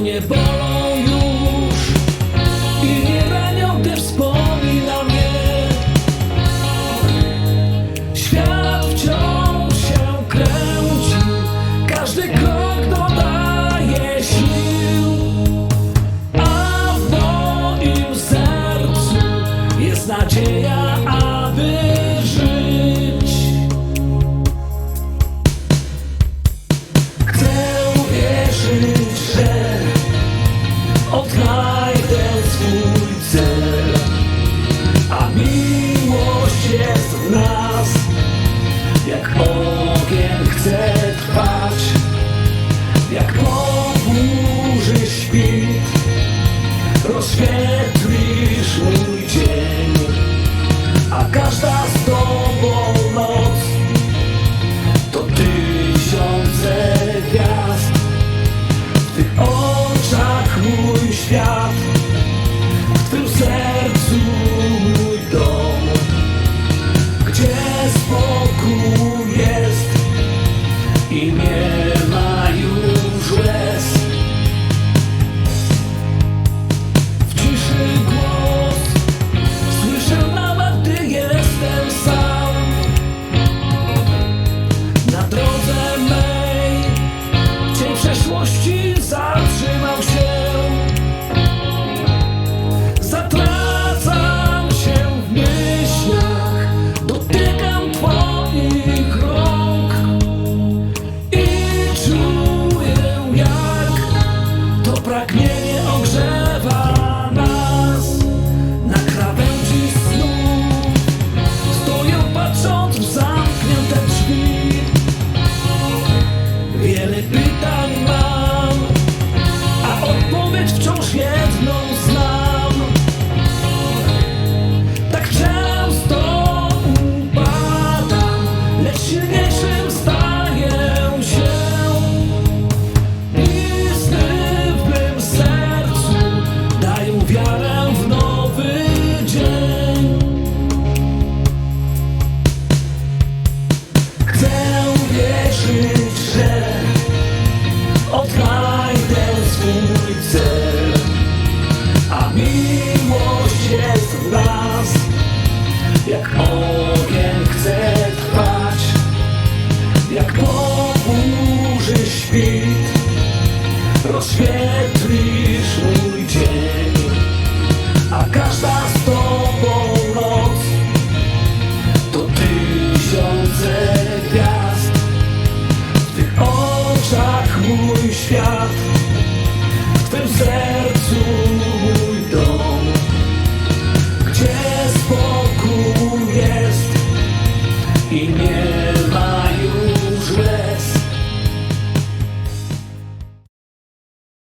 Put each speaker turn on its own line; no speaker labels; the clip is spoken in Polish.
mnie bolą. scared. ladrón. Jak ogień chce trwać Jak po burzy świt Rozświetli i nie ma.